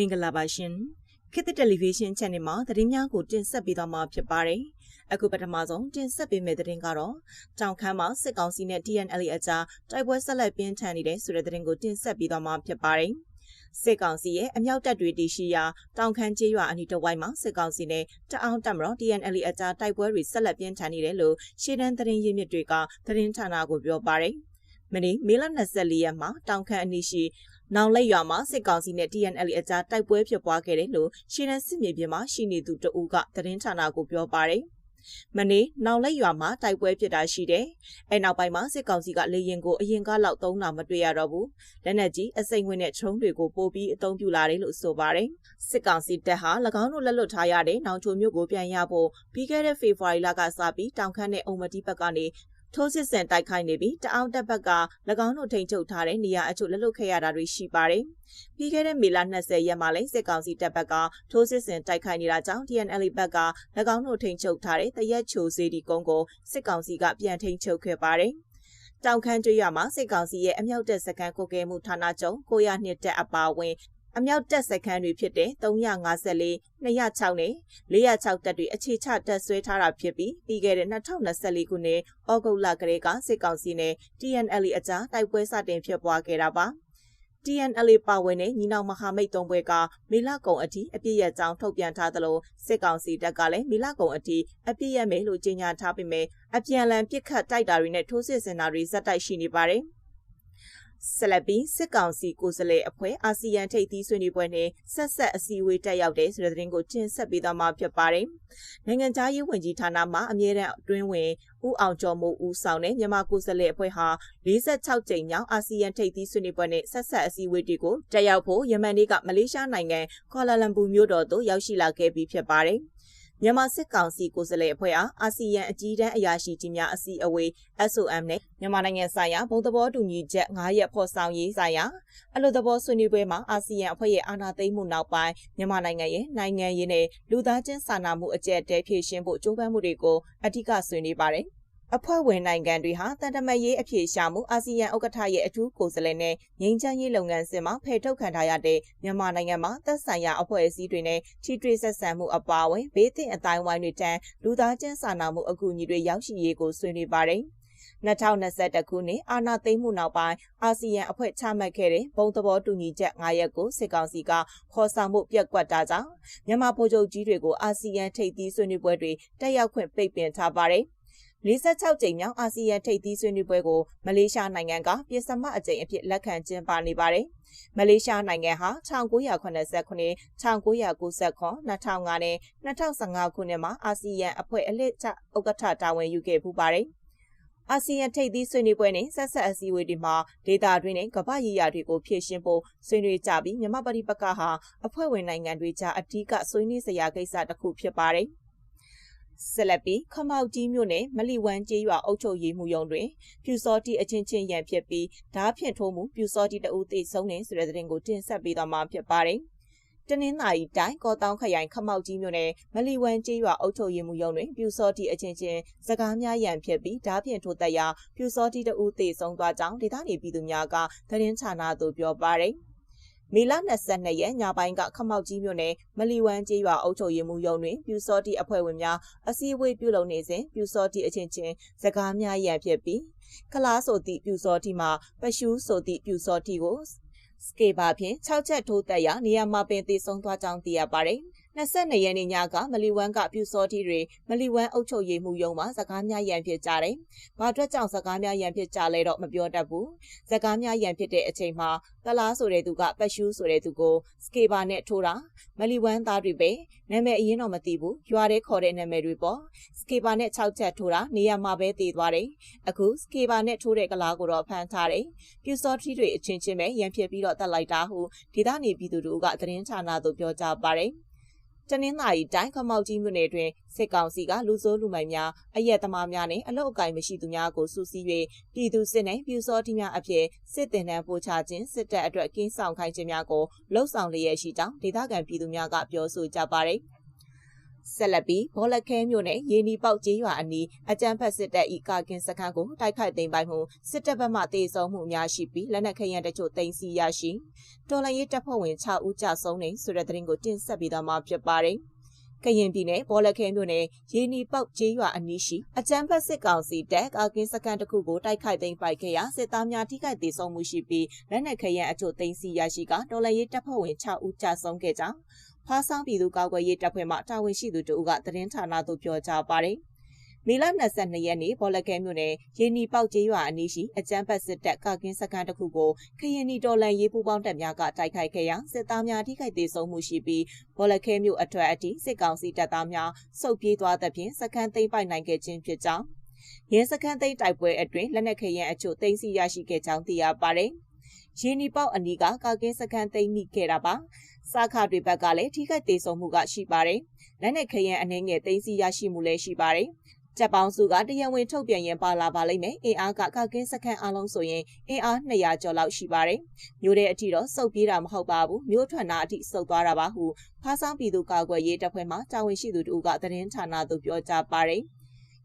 မင်္ဂလာပါရှင်ခေတ်သစ်တယ်လီဗီရှင်း channel မှာသတင်းများကိုတင်ဆက်ပေးသွားမှာဖြစ်ပါတယ်အခုပထမဆုံးတင်ဆက်ပေးမယ့်သတင်းကတော့တောင်ခမ်းမှာစစ်ကောင်စီနဲ့ TNL အကြားတိုက်ပွဲဆက်လက်ပြင်းထန်နေတဲ့ဆိုတဲ့သတင်းကိုတင်ဆက်ပေးသွားမှာဖြစ်ပါတယ်စစ်ကောင်စီရဲ့အမြောက်တပ်တွေတည်ရှိရာတောင်ခမ်းကျေးရွာအနီးတစ်ဝိုက်မှာစစ်ကောင်စီနဲ့တအောင်းတပ်မတော် TNL အကြားတိုက်ပွဲတွေဆက်လက်ပြင်းထန်နေတယ်လို့ရှေ့တန်းသတင်းရင်းမြစ်တွေကသတင်းဌာနကိုပြောပါတယ်မနေ့မေလ24ရက်မှာတောင်ခမ်းအနီးရှိ နောင်လက်ရွာမှာစစ်ကောင်စီနဲ့ TNL အကြားတိုက်ပွဲဖြစ်ပွားခဲ့တယ်လို့ရှင်းရန်စစ်မြေပြင်မှာရှိနေသူတဦးကသတင်းဌာနကိုပြောပါတယ်။မနေ့နောင်လက်ရွာမှာတိုက်ပွဲဖြစ်တာရှိတယ်။အဲနောက်ပိုင်းမှာစစ်ကောင်စီကလေရင်ကိုအရင်ကလောက်သုံးတာမတွေ့ရတော့ဘူး။လက်နက်ကြီးအစိမ့်ဝင်တဲ့ချုံးတွေကိုပို့ပြီးအသုံးပြုလာတယ်လို့ဆိုပါတယ်။စစ်ကောင်စီတပ်ဟာ၎င်းတို့လက်လွတ်ထားရတဲ့နောင်ချိုမြို့ကိုပြန်ရဖို့ပြီးခဲ့တဲ့ဖေဖော်ဝါရီလကစပြီးတောင်ခမ်းနဲ့အုံမတီဘက်ကနေ ထိုးစစ်ဆင်တိုက်ခိုက်နေပြီးတအောင်းတပ်ဘက်က၎င်းတို့ထိန်ချုပ်ထားတဲ့နေရာအချို့လက်လွတ်ခဲ့ရတာတွေရှိပါတယ်။ပြီးခဲ့တဲ့မေလ20ရက်မှာလည်းစစ်ကောင်စီတပ်ဘက်ကထိုးစစ်ဆင်တိုက်ခိုက်နေတာကြောင့် TNL ဘက်က၎င်းတို့ထိန်ချုပ်ထားတဲ့တရက်ချိုစေဒီကုန်းကိုစစ်ကောင်စီကပြန်ထိန်ချုပ်ခဲ့ပါတယ်။တောင်ခမ်းကျွော်မှာစစ်ကောင်စီရဲ့အမြောက်တပ်စခန်းကိုကဲမှုဌာနချုပ်902တက်အပါအဝင် အမြောက်တပ်စခန်းတွေဖြစ်တဲ့354 206နဲ့406တပ်တွေအခြေချတပ်ဆွဲထားတာဖြစ်ပြီးပြီးခဲ့တဲ့2024ခုနှစ်ဩဂုတ်လကလေးကစစ်ကောင်စီနဲ့ TNL အကြားတိုက်ပွဲစတင်ဖြစ်ပွားခဲ့တာပါ TNL ပါဝင်တဲ့ညီနောင်မဟာမိတ်သုံးဘွဲကမေလကုံအထိအပြည့်ရကြောင်းထုတ်ပြန်ထားသလိုစစ်ကောင်စီတပ်ကလည်းမေလကုံအထိအပြည့်ရမယ်လို့ကြေညာထားပေမဲ့အပြန်အလှန်ပစ်ခတ်တိုက်တာတွေနဲ့ထိုးစစ်ဆင်တာတွေဇက်တိုက်ရှိနေပါတယ်။ ဆက်လက်ပြီးစစ်ကောင်စီကိုယ်စားလှယ်အဖွဲ့အာဆီယံထိပ်သီးဆွေးနွေးပွဲနဲ့ဆက်ဆက်အစည်းအဝေးတက်ရောက်တဲ့ဆိုတဲ့သတင်းကိုတင်ဆက်ပေးသွားမှာဖြစ်ပါတယ်။နိုင်ငံခြားရေးဝန်ကြီးဌာနမှအမြဲတမ်းအတွင်းဝင်ဦးအောင်ကျော်မိုးဦးဆောင်တဲ့မြန်မာကိုယ်စားလှယ်အဖွဲ့ဟာ46ကြိမ်မြောက်အာဆီယံထိပ်သီးဆွေးနွေးပွဲနဲ့ဆက်ဆက်အစည်းအဝေးတွေကိုတက်ရောက်ဖို့ယမန်နေ့ကမလေးရှားနိုင်ငံကွာလာလမ်ပူမြို့တော်သို့ရောက်ရှိလာခဲ့ပြီးဖြစ်ပါတယ်။ မြန်မာစစ်ကောင်စီကိုယ်စားလှယ်အဖွဲ့အားအာဆီယံအကြီးတန်းအရာရှိကြီးများအစည်းအဝေး SOM နဲ့မြန်မာနိုင်ငံဆိုင်ရာဘုံသဘောတူညီချက်9ရက်ဖော်ဆောင်ရေးဆိုင်ရာအလို့သဘောဆွေးနွေးပွဲမှာအာဆီယံအဖွဲ့ရဲ့အာဏာသိမ်းမှုနောက်ပိုင်းမြန်မာနိုင်ငံရဲ့နိုင်ငံရေးနဲ့လူသားချင်းစာနာမှုအကျပ်တဲဖြည့်ရှင်းဖို့ကြိုးပမ်းမှုတွေကိုအထူးကဆွေးနွေးပါတယ်။ အဖွဲ့ဝင်နိုင်ငံတွေဟာတန်တမတ်ရေးအဖြစ်ရှာမှုအာဆီယံဥက္ကဋ္ဌရဲ့အထူးကိုယ်စားလှယ်နဲ့ငြိမ်းချမ်းရေးလုပ်ငန်းစဉ်မှာဖယ်ထုတ်ခံထားရတဲ့မြန်မာနိုင်ငံမှာသက်ဆိုင်ရာအဖွဲ့အစည်းတွေနဲ့ထိတွေ့ဆက်ဆံမှုအပါအဝင်ဘေးသင့်အတိုင်းဝိုင်းတွေတန်းလူသားချင်းစာနာမှုအကူအညီတွေရောက်ရှိရေးကိုဆွေးနွေးပါတယ်။2021ခုနှစ်အာဏာသိမ်းမှုနောက်ပိုင်းအာဆီယံအဖွဲ့ချမှတ်ခဲ့တဲ့ဘုံသဘောတူညီချက်9ရက်ကိုစစ်ကောင်စီကခေါ်ဆောင်မှုပြက်ကွက်တာကြောင့်မြန်မာဗိုလ်ချုပ်ကြီးတွေကိုအာဆီယံထိပ်သီးဆွေးနွေးပွဲတွေတက်ရောက်ခွင့်ပိတ်ပင်ထားပါတယ်။ 46ကြိမ်မြောက်အာဆီယံထိပ်သီးဆွေးနွေးပွဲကိုမလေးရှားနိုင်ငံကပြည်စမအကြိမ်အဖြစ်လက်ခံကျင်းပနေပါတယ်။မလေးရှားနိုင်ငံဟာ1989 1999 2005နဲ့2015ခုနှစ်မှာအာဆီယံအဖွဲ့အလှည့်ကျဥက္ကဋ္ဌတာဝန်ယူခဲ့ပူပါတယ်။အာဆီယံထိပ်သီးဆွေးနွေးပွဲနဲ့ဆက်ဆက်အစည်းအဝေးတွေမှာဒေတာတွင်းနဲ့ကမ္ဘာရေးရာတွေကိုဖြည့်ရှင်းဖို့ဆွေးနွေးကြပြီးမြန်မာပြည်ပကဟာအဖွဲ့ဝင်နိုင်ငံတွေကြားအဓိကဆွေးနွေးစရာကိစ္စတစ်ခုဖြစ်ပါတယ်။ ဆက်လက်ပြီးခမောက်ကြီးမြို့နယ်မလီဝမ်ကျေးရွာအုပ်ချုပ်ရေးမှူးရုံးတွင်ပြူစောတိအချင်းချင်းရန်ဖြစ်ပြီးဓားဖြင့်ထိုးမှုပြူစောတိတဦးသေဆုံးနေဆိုတဲ့သတင်းကိုတင်ဆက်ပေးသွားမှာဖြစ်ပါတယ်။တနင်္လာရီတိုင်းကောတောင်းခရိုင်ခမောက်ကြီးမြို့နယ်မလီဝမ်ကျေးရွာအုပ်ချုပ်ရေးမှူးရုံးတွင်ပြူစောတိအချင်းချင်းစကားများရန်ဖြစ်ပြီးဓားဖြင့်ထိုးတက်ရာပြူစောတိတဦးသေဆုံးသွားကြောင်းဒေသနေပြည်သူများကသတင်းဌာနသို့ပြောပါတယ်။ မေလ22ရက်ညပိုင်းကခမောက်ကြီးမြို့နယ်မလီဝမ်ကျေးရွာအုပ်ချုပ်ရေးမှူးရုံးတွင်ပြူစောတိအဖွဲ့ဝင်များအစည်းအဝေးပြုလုပ်နေစဉ်ပြူစောတိအချင်းချင်းစကားများရန်ဖြစ်ပြီးခလားဆိုသည့်ပြူစောတိမှာပရှူးဆိုသည့်ပြူစောတိကိုစကေဘာဖြင့်6ချက်ထိုးတက်ရာနေရာမှာပင်တည်ဆုံသွားကြောင်းသိရပါတယ်။ 22ရက်နေ့ညကမလီဝမ်ကပြူစောတီတွေမလီဝမ်အုပ်ချုပ်ရေးမှုရုံးမှာစကားများရန်ဖြစ်ကြတယ်။ဘာအတွက်ကြောင့်စကားများရန်ဖြစ်ကြလဲတော့မပြောတတ်ဘူး။စကားများရန်ဖြစ်တဲ့အချိန်မှာကလားဆိုတဲ့သူကပတ်ရှူးဆိုတဲ့သူကိုစကေဘာနဲ့ထိုးတာမလီဝမ်သားတွေပဲနာမည်အရင်တော့မသိဘူး။ရွာတဲ့ခေါ်တဲ့နာမည်တွေပေါ့။စကေဘာနဲ့6ချက်ထိုးတာနေရာမှာပဲတည်သွားတယ်။အခုစကေဘာနဲ့ထိုးတဲ့ကလားကိုတော့ဖမ်းထားတယ်။ပြူစောတီတွေအချင်းချင်းပဲရန်ဖြစ်ပြီးတော့တက်လိုက်တာဟုဒေသနေပြည်သူတို့ကသတင်းဌာနသို့ပြောကြားပါတယ်။ တနင်္လာရီတိုင်းခမောက်ကြီးမြို့နယ်တွင်စစ်ကောင်စီကလူဆိုးလူမိုက်များအရက်သမားများနှင့်အလုတ်အကင်မရှိသူများကိုစုစည်း၍ပြည်သူစစ်နှင့်ပြူစောတိများအဖြစ်စစ်တင်တန်းပို့ချခြင်းစစ်တပ်အတွက်ကင်းဆောင်ခိုင်းခြင်းများကိုလှုံ့ဆော်လျက်ရှိကြောင်းဒေသခံပြည်သူများကပြောဆိုကြပါသည် ဆက်လက်ပြီးဘောလခဲမြို့နယ်ရေနီပေါက်ကျေးရွာအနီးအကြမ်းဖက်စစ်တပ်ဤကာကင်စခန်းကိုတိုက်ခိုက်သိမ်းပိုက်မှုစစ်တပ်ဘက်မှတေဆုံးမှုများရှိပြီးလက်နက်ခဲယမ်းတချို့သိမ်းဆည်းရရှိတော်လှန်ရေးတပ်ဖွဲ့ဝင်6ဦးကြာဆုံးနေဆိုတဲ့သတင်းကိုတင်ဆက်ပေးသွားမှာဖြစ်ပါတယ်။ကရင်ပြည်နယ်ဘောလခဲမြို့နယ်ရေနီပေါက်ကျေးရွာအနီးရှိအကြမ်းဖက်စစ်ကောင်စီတပ်ကာကင်စခန်းတစ်ခုကိုတိုက်ခိုက်သိမ်းပိုက်ခဲ့ရာစစ်သားများထိခိုက်ဒေဆုံးမှုရှိပြီးလက်နက်ခဲယမ်းအချို့သိမ်းဆည်းရရှိကတော်လှန်ရေးတပ်ဖွဲ့ဝင်6ဦးကြာဆုံးခဲ့ကြောင်း ဖားဆောင်ပြည်သူ့ကာကွယ်ရေးတပ်ဖွဲ့မှတာဝန်ရှိသူတို့ကသတင်းဌာနသို့ပြောကြားပါတယ်။မေလ22ရက်နေ့ဘောလကဲမြို့နယ်ရေနီပေါက်ကျေးရွာအနီးရှိအကျန်းဖတ်စစ်တပ်ကကင်းစခန်းတစ်ခုကိုခရင်နီတော်လန်ရေးပူပေါင်းတပ်များကတိုက်ခိုက်ခဲ့ရာစစ်သားများထိခိုက်ဒေဆုံးမှုရှိပြီးဘောလကဲမြို့အထွတ်အထိစစ်ကောင်စီတပ်သားများစုပ်ပြေးသွားသဖြင့်စခန်းသိမ်းပိုက်နိုင်ခဲ့ခြင်းဖြစ်ကြောင်းရဲစခန်းသိမ်းတိုက်ပွဲအတွင်းလက်နက်ခဲယမ်းအချို့သိမ်းဆည်းရရှိခဲ့ကြောင်းသိရပါတယ်။ရင်းနီပေါက်အနီးကကာကင်းစခန်းသိမ်းမိခဲ့တာပါ စာခတွေဘက်ကလည်းထိခိုက်သေးဆုံးမှုကရှိပါတယ်။လက်နက်ခရမ်းအနေငယ်သိမ်းဆီးရရှိမှုလည်းရှိပါတယ်။ဂျပန်စုကတရားဝင်ထုတ်ပြန်ရင်ပါလာပါလိမ့်မယ်။အင်အားကကကင်းစခန်းအလုံးဆိုရင်အင်အား200ကျော်လောက်ရှိပါတယ်။မျိုးတဲ့အထိတော့စုပ်ပြေးတာမဟုတ်ပါဘူး။မျိုးထွန်းတာအထိစုပ်သွားတာပါဟုဖားဆောင်ပြည်သူကာကွယ်ရေးတပ်ဖွဲ့မှတာဝန်ရှိသူတို့ကသတင်းဌာနသို့ပြောကြားပါတယ်။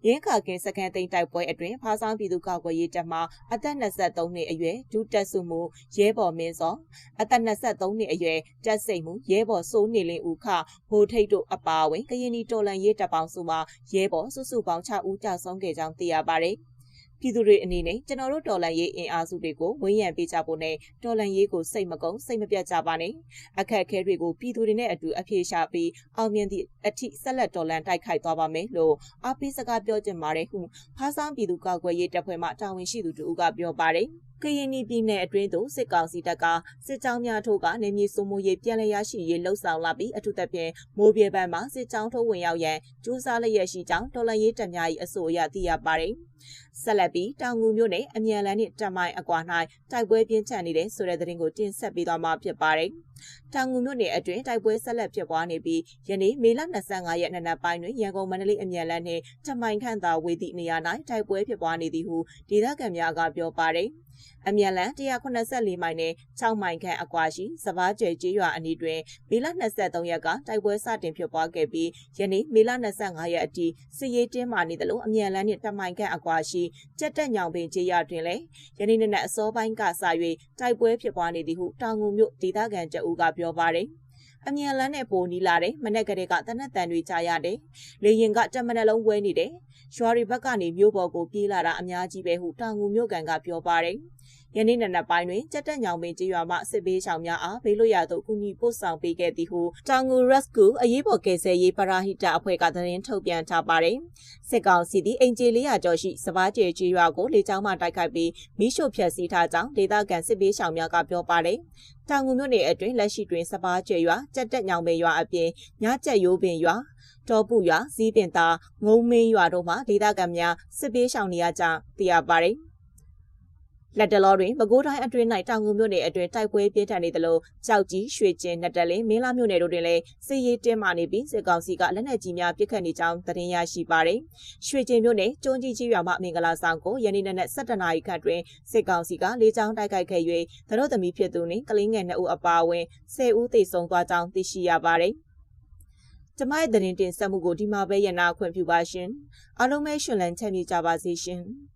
ရင်းခါကင်းစကန်သိန်းတိုက်ပွဲအတွင်းဖားဆောင်ပြည်သူ့ကာကွယ်ရေးတပ်မှအသက်23နှစ်အရွယ်ဒုတက်စုမှုရဲဘော်မင်းစောအသက်23နှစ်အရွယ်တက်စိတ်မှုရဲဘော်စိုးနေလင်းဦးခဘိုးထိတ်တို့အပါအဝင်ကရင်နီတော်လန်ရေးတပ်ပေါင်းစုမှရဲဘော်စုစုပေါင်း6ဦးကြာဆုံးခဲ့ကြောင်းသိရပါတယ်။ ပြည်သူတွေအနေနဲ့ကျွန်တော်တို့တော်လန်ရေးအင်အားစုတွေကိုဝန်းရံပေးကြဖို့နဲ့တော်လန်ရေးကိုစိတ်မကုန်းစိတ်မပြတ်ကြပါနဲ့အခက်အခဲတွေကိုပြည်သူတွေနဲ့အတူအပြေရှာပြီးအောင်မြင်သည့်အထိဆက်လက်တော်လန်တိုက်ခိုက်သွားပါမယ်လို့အားပေးစကားပြောကြပါတယ်ဟုဖားဆောင်ပြည်သူကာကွယ်ရေးတပ်ဖွဲ့မှတာဝန်ရှိသူတို့ကပြောပါတယ်ကရင်ပြည်နယ်အတွင်းသို့စစ်ကောင်စီတပ်ကစစ်ကြောင်းများထိုးကနေမြေစုံမှုရေးပြန်လည်ရရှိရေးလှုပ်ဆောင်လာပြီးအထူးသဖြင့်မိုးပြေပန်းမှာစစ်ကြောင်းထိုးဝင်ရောက်ရန်ကြိုးစားလျက်ရှိကြောင်းတော်လှန်ရေးတပ်များ၏အဆိုအရသိရပါတယ်။ဆက်လက်ပြီးတောင်ငူမြို့နယ်အမြန်လန်းနှင့်တမိုင်အကွာ၌တိုက်ပွဲပြင်းထန်နေတဲ့ဆိုတဲ့သတင်းကိုတင်ဆက်ပေးသွားမှာဖြစ်ပါတယ်။တောင်ငူမြို့နယ်အတွင်းတိုက်ပွဲဆက်လက်ဖြစ်ပွားနေပြီးယနေ့မေလ25ရက်နေ့နက်ပိုင်းတွင်ရန်ကုန်မန္တလေးအမြန်လန်းနှင့်တမိုင်ခန့်သာဝေသည့်နေရာ၌တိုက်ပွဲဖြစ်ပွားနေသည်ဟုဒေသခံများကပြောပါတယ်။ အမြန်လန်184မိုင်နဲ့6မိုင်ခန့်အကွာရှိစပားကျဲကျေးရွာအနီးတွင်မေလ23ရက်ကတိုက်ပွဲစတင်ဖြစ်ပွားခဲ့ပြီးယနေ့မေလ25ရက်အထိစစ်ရေးတင်းမာနေသလိုအမြန်လန်နှင့်တမိုင်ခန့်အကွာရှိကြက်တက်ညောင်ပင်ကျေးရွာတွင်လည်းယနေ့နေ့အစောပိုင်းကစ၍တိုက်ပွဲဖြစ်ပွားနေသည်ဟုတောင်ငူမြို့ဒေသခံတအူးကပြောပါတယ် အမြန်လန်းနဲ့ပိုနီးလာတယ်မနေ့ကတည်းကတနက်တန်တွေကြားရတယ်လေရင်ကတမနက်လုံးဝဲနေတယ်ရွာတွေဘက်ကနေမြို့ပေါ်ကိုပြေးလာတာအများကြီးပဲဟုတောင်ငူမြို့ကန်ကပြောပါတယ် ယနေ့နံနက်ပိုင်းတွင်ကြက်တက်ညောင်ပင်ကျေးရွာမှစစ်ဘေးရှောင်များအားဘေးလွတ်ရာသို့ကူညီပို့ဆောင်ပေးခဲ့သည်ဟုတောင်ငူ Rescue အရေးပေါ်ကယ်ဆယ်ရေးပရာဟိတအဖွဲ့ကသတင်းထုတ်ပြန်ထားပါတယ်။စစ်ကောင်စီသည်အင်ဂျီ400ကျော်ရှိစပားကျဲကျေးရွာကိုလေကြောင်းမှတိုက်ခိုက်ပြီးမိရှို့ဖျက်ဆီးထားကြောင်းဒေသခံစစ်ဘေးရှောင်များကပြောပါတယ်။တောင်ငူမြို့နယ်အတွင်းလက်ရှိတွင်စပားကျဲရွာကြက်တက်ညောင်ပင်ရွာအပြင်ညကျက်ရိုးပင်ရွာတောပုရွာဇီးပင်သာငုံမင်းရွာတို့မှာဒေသခံများစစ်ပေးရှောင်နေရကြသိရပါတယ်။ လက်တလောတွင်ပဲခူးတိုင်းအတွင်း၌တောင်ငူမြို့နယ်အတွင်းတိုက်ပွဲပြင်းထန်နေသလိုကြောက်ကြီးရွှေကျင်းနတ်တလင်းမင်းလာမြို့နယ်တို့တွင်လည်းစစ်ရေးတင်းမာနေပြီးစစ်ကောင်စီကလက်နက်ကြီးများပစ်ခတ်နေကြောင်းသတင်းရရှိပါသည်။ရွှေကျင်းမြို့နယ်ကျွန်းကြီးကြီးရွာမှမင်္ဂလာဆောင်ကိုယနေ့နက်7:00နာရီခန့်တွင်စစ်ကောင်စီကလေကြောင်းတိုက်ခိုက်ခဲ့၍သတို့သမီးဖြစ်သူနှင့်ကလေးငယ်2ဦးအပါအဝင်10ဦးသေဆုံးသွားကြောင်းသိရှိရပါသည်။ကျမရဲ့သတင်းတင်ဆက်မှုကိုဒီမှာပဲရနာခွင့်ပြုပါရှင်။အားလုံးပဲရှင်လန်းချမ်းမြေ့ကြပါစေရှင်။